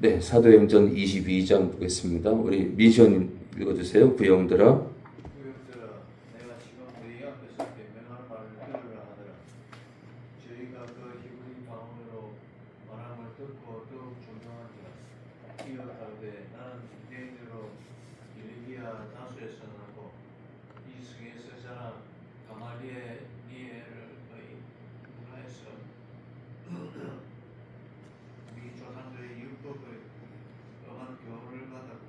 네, 사도행전 22장 보겠습니다. 우리 민시언님 읽어주세요. 부영들아. 구역들아 내가 지금 너희 앞에서 변명하는 말을 들으라 하더라 저희가 그 히브리 방언으로 말함을 듣고 더욱 존경한지라 이어 가로되 나는 유대인으로 빌리비아 다수에서 나고 이 성에서 자란 가말리에 니에를 너희 문화에서 우리 조상들의 율법을 엄한 교훈을 받았고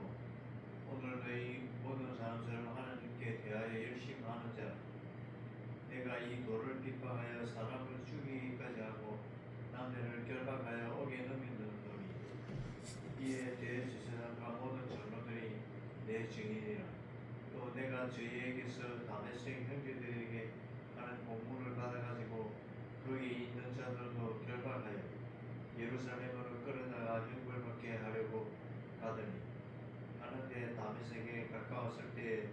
오늘 너희 모든 사람들을 하나님께 대하여 열심히 하는 자 내가 이 돌을 핍박하여 사람을 죽이기까지 하고 남녀를 결박하여 옥에 넘기는 놈이 이에 대해 지세상과 모든 장로들이 내 증인이라. 또 내가 저희에게서 다메섹 형제들에게 하는 공문을 받아가지고 거기 있는 자들도 결박하여 예루살렘으로 끌어다가 형벌받게 하려고 가더니 하는데 다메섹에 가까웠을 때에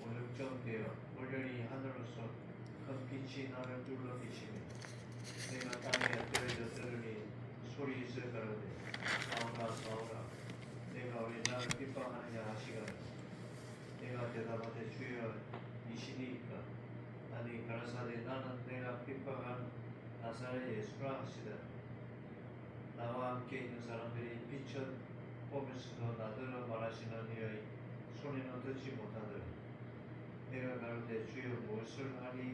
오죽점 되어 올려니 하늘로서 큰 빛이 나를 둘러 비치니 내가 땅에 들으니 소리 있어 가로되 사오라 사오라 내가 왜 나를 핍박하느냐 하시거늘 내가 대답하되 주여 이시니이까 아니 가라사대 나는 내가 핍박한 나사렛 예수라 하시다. 나와 함께 있는 사람들이 비춰 보면서도 나더러 말하시는 이의 손에는 듣지 못하더라. 내가 가로되 주여 무엇을 하리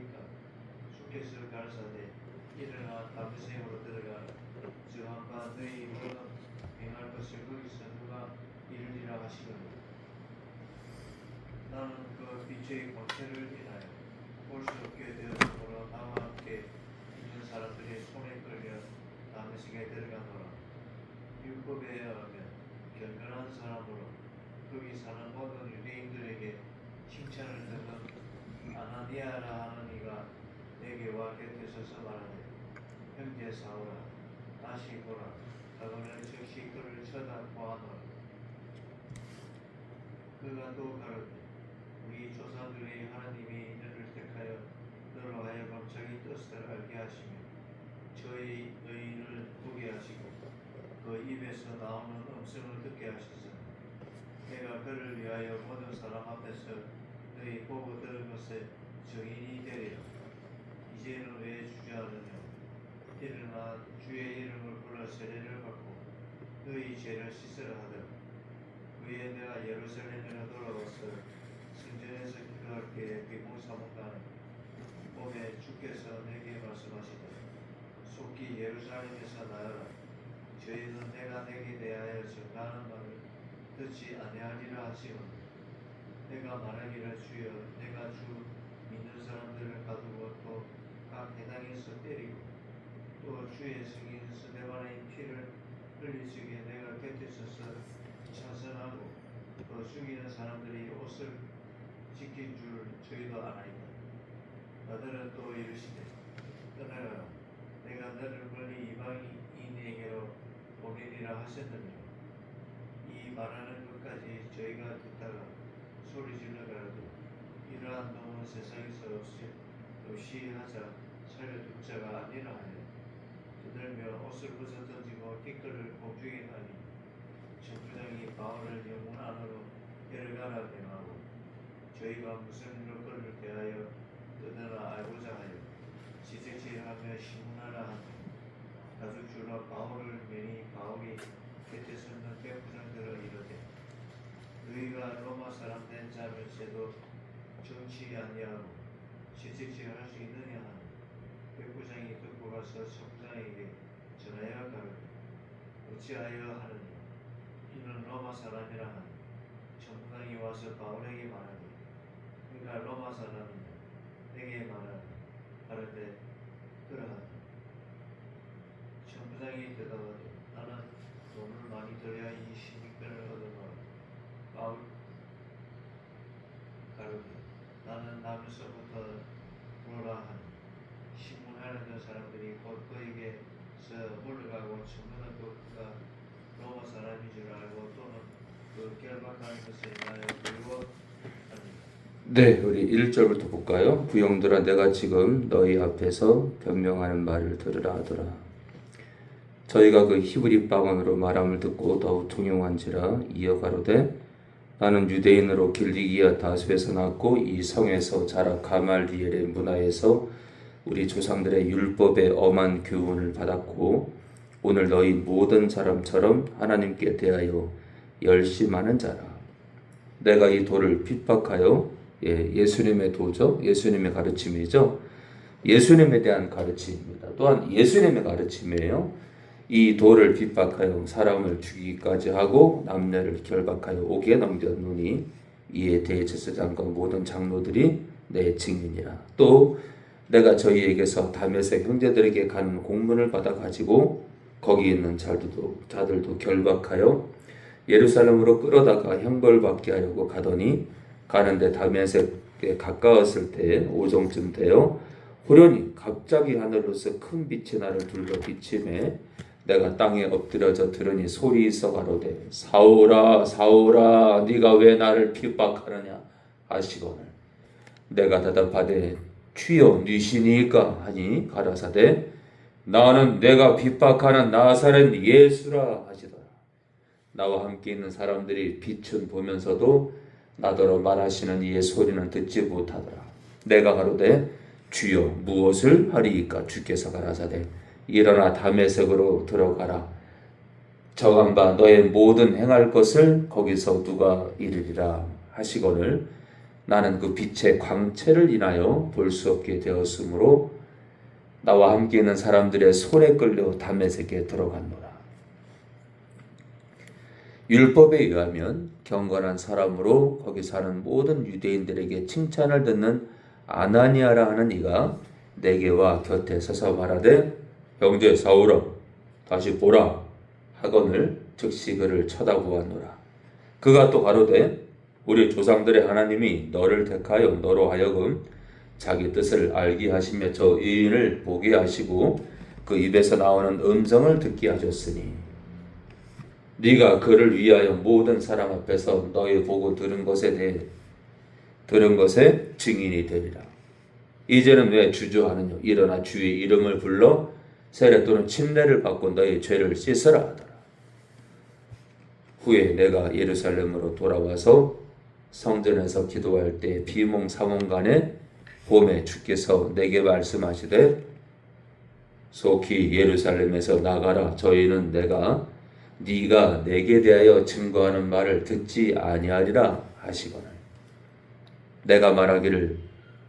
주께서 가르사대 일어나 다메섹으로 들어가 저 한바 너희 모든 행할 것을 거기서 누가 이루리라 하시거늘. 나는 그 빛의 권세를 인하여 볼 수 없게 되었으므로 나와 함께 있는 사람들의 손에 끌려 다메섹에 들어가노라. 율법에 의하면 경건한 사람으로 거기 사는 모든 유대인들에게 칭찬을 듣는 아나니아라 하는 이가 내게 와 곁에 서서 말하되 형제 사오라 다시 보라. 그거는 즉시 그를 쳐다보아노라. 그가 또 가로되 우리 조상들의 하나님이 너를 택하여 너로 하여금 자기 뜻을 알게 하시며 저희 너희를 보게 하시고 그 입에서 나오는 음성을 듣게 하소서 내가 그를 위하여 모든 사람 앞에서 너희 보고 들은 것에 증인이 이제는 왜 주저하느냐 일어나 주의 이름을 불러 세례를 받고 너희 죄를 씻으라 하더라. 그에 내가 예루살렘으로 돌아와서 성전에서 기도할 때에 비모 사목단에 봄에 주께서 내게 말씀하시되 속히 예루살렘에서 나여라. 저희는 내가 내게 대하여 전가하는 말을 듣지 아니하리라 하시오 내가 말하기를 주여 내가 주 믿는 사람들을 가두고 또 각 해당에서 때리고 또 주의 승인 스데반의 피를 흘리시기에 내가 곁에 서서 찬성하고 또 죽이는 사람들이 옷을 지킨 줄 저희도 아나이다. 너들은 또 이르시되 떠나가라. 내가 너를 멀리 이방인에게로 보내리라 하셨느니라. 이 말하는 것까지 저희가 듣다가 소리 질러 가라도 이러한 놈은 세상에서 없이 없이 하자 살려둘 자가 아니라 하여 두들며 옷을 벗어 던지고 티끌을 공중에 하니 전부장이 바울을 영문 안으로 데려가라 명하고 저희가 무슨 그를 대하여 떠나라 알고자 하여 지적질하며 신문하라 하니 가족주로 바울을 매니 바울이 곁에 서는 백부장들을 이르되 너희가 로마 사람 된 자면서도 정치 아니하고 지적질할 수 있느냐 백부장이 듣고 가서 총장에게 전하여 가로되 어찌하여 하느냐. 이는 로마 사람이라 하니 총장이 와서 바울에게 말하되 그가 로마 사람이냐 내게 말하되 가로되 그러하니. 총장이 대답하되 나는 돈을 많이 들여야 이 신익변을 얻어노라 바울 가로되 나는 남에서부터 뭐라 하니 신문하는 그 사람들이 곧 그에게서 몰려가고 청문한 그가 로마 사람인 줄 알고 또는 그 결박하는 것에 인하여 두려워하니 네, 우리 1절부터 볼까요? 부영들아 내가 지금 너희 앞에서 변명하는 말을 들으라 하더라. 저희가 그 히브리 방언으로 말함을 듣고 더욱 통용한지라 이어가로되 나는 유대인으로 길리기아 다수에서 났고 이 성에서 자라 가말리엘의 문화에서 우리 조상들의 율법의 엄한 교훈을 받았고 오늘 너희 모든 사람처럼 하나님께 대하여 열심하는 자라. 내가 이 돌을 핍박하여 예, 예수님의 도죠 예수님의 가르침이죠. 예수님에 대한 가르침입니다. 또한 예수님의 가르침이에요 이 돌을 핍박하여 사람을 죽이기까지 하고 남녀를 결박하여 옥에 넘겼노니 이에 대제사장과 모든 장로들이 내 증인이라. 또 내가 저희에게서 담에서 형제들에게 가는 공문을 받아 가지고 거기 있는 자들도 자들도 결박하여 예루살렘으로 끌어다가 형벌받게 하려고 가더니 가는데 담에색에 가까웠을 때 오정쯤 되어 호련히 갑자기 하늘로서 큰 빛이 나를 둘러 비침에 내가 땅에 엎드려져 들으니 소리 있어 가로되 사오라 사오라 네가 왜 나를 핍박하느냐? 하시거늘 내가 대답하되 주여 니시니까? 하니 가라사대 나는 내가 핍박하는 나사렛 예수라 하시더라. 나와 함께 있는 사람들이 빛은 보면서도 나더러 말하시는 이의 소리는 듣지 못하더라. 내가 가로되 주여 무엇을 하리이까? 주께서 가라사대 일어나 담에색으로 들어가라. 정한 바 너의 모든 행할 것을 거기서 누가 이르리라 하시거늘 나는 그 빛의 광채를 인하여 볼 수 없게 되었으므로 나와 함께 있는 사람들의 손에 끌려 담에색에 들어갔노라. 율법에 의하면 경건한 사람으로 거기 사는 모든 유대인들에게 칭찬을 듣는 아나니아라 하는 이가 내게와 곁에 서서 말하되 형제 사울아 다시 보라 하거늘 즉시 그를 쳐다보았노라 그가 또 가로되 우리 조상들의 하나님이 너를 택하여 너로 하여금 자기 뜻을 알게 하시며 저 의인을 보게 하시고 그 입에서 나오는 음성을 듣게 하셨으니 네가 그를 위하여 모든 사람 앞에서 너희 보고 들은 것에 대해 들은 것에 증인이 되리라. 이제는 왜 주저하느냐? 일어나 주의 이름을 불러 세례 또는 침례를 받고 너의 죄를 씻으라 하더라. 후에 내가 예루살렘으로 돌아와서 성전에서 기도할 때 비몽 사몽간에 봄에 주께서 내게 말씀하시되 속히 예루살렘에서 나가라 저희는 내가 네가 내게 대하여 증거하는 말을 듣지 아니하리라 하시거늘 내가 말하기를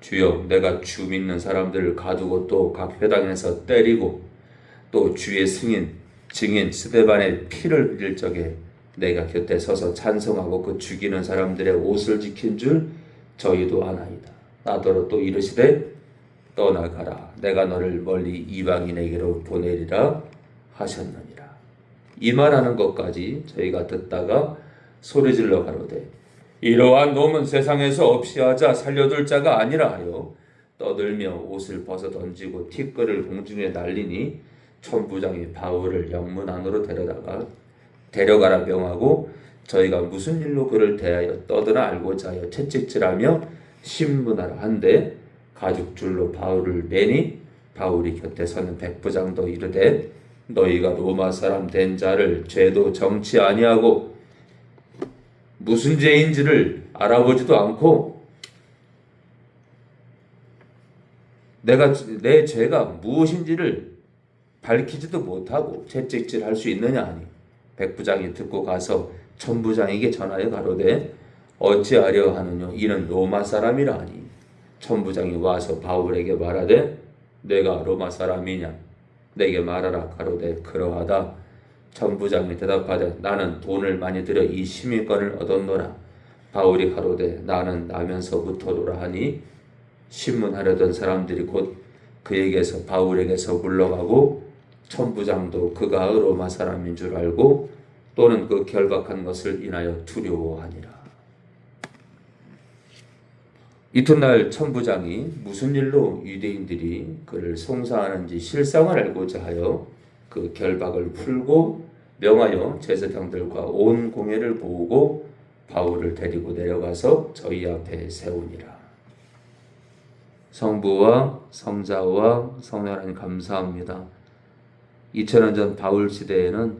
주여 내가 주 믿는 사람들을 가두고 또 각 회당에서 때리고 또 주의 승인 증인 스데반의 피를 흘릴 적에 내가 곁에 서서 찬송하고 그 죽이는 사람들의 옷을 지킨 줄 저희도 아나이다. 나더러 또 이르시되 떠나가라. 내가 너를 멀리 이방인에게로 보내리라 하셨느니라. 이 말하는 것까지 저희가 듣다가 소리질러 가로되 이러한 놈은 세상에서 없이 하자 살려둘 자가 아니라 하여 떠들며 옷을 벗어 던지고 티끌을 공중에 날리니 천부장이 바울을 영문 안으로 데려다가 데려가라 명하고 저희가 무슨 일로 그를 대하여 떠드나 알고자 하여 채찍질하며 신문하라 한데 가죽줄로 바울을 매니 바울이 곁에 서는 백부장도 이르되 너희가 로마 사람 된 자를 죄도 정치 아니하고 무슨 죄인지를 알아보지도 않고 내가 내 죄가 무엇인지를 밝히지도 못하고 채찍질 할 수 있느냐 하니 백부장이 듣고 가서 천부장에게 전하여 가로되 어찌하려 하느냐 이는 로마 사람이라 하니. 천부장이 와서 바울에게 말하되 내가 로마 사람이냐? 내게 말하라 가로되 그러하다. 천부장이 대답하되 나는 돈을 많이 들여 이 시민권을 얻었노라. 바울이 가로되 나는 나면서부터노라 하니 신문하려던 사람들이 곧 그에게서 바울에게서 물러가고 천부장도 그가 로마 사람인 줄 알고 또는 그 결박한 것을 인하여 두려워하니라. 이튿날 천부장이 무슨 일로 유대인들이 그를 송사하는지 실상을 알고자 하여 그 결박을 풀고 명하여 제사장들과 온 공회를 모으고 바울을 데리고 내려가서 저희 앞에 세우니라. 성부와 성자와 성령하나님 감사합니다. 2000년 전 바울 시대에는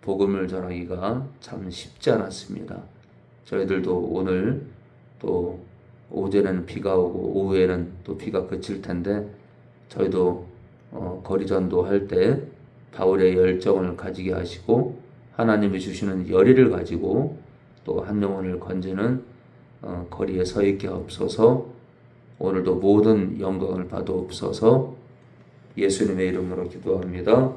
복음을 전하기가 참 쉽지 않았습니다. 저희들도 오늘 또 오전에는 비가 오고 오후에는 또 비가 그칠 텐데 저희도 어, 거리 전도할 때 바울의 열정을 가지게 하시고 하나님이 주시는 열의를 가지고 또 한 영혼을 건지는 어, 거리에 서 있게 없어서 오늘도 모든 영광을 받아옵소서 예수님의 이름으로 기도합니다.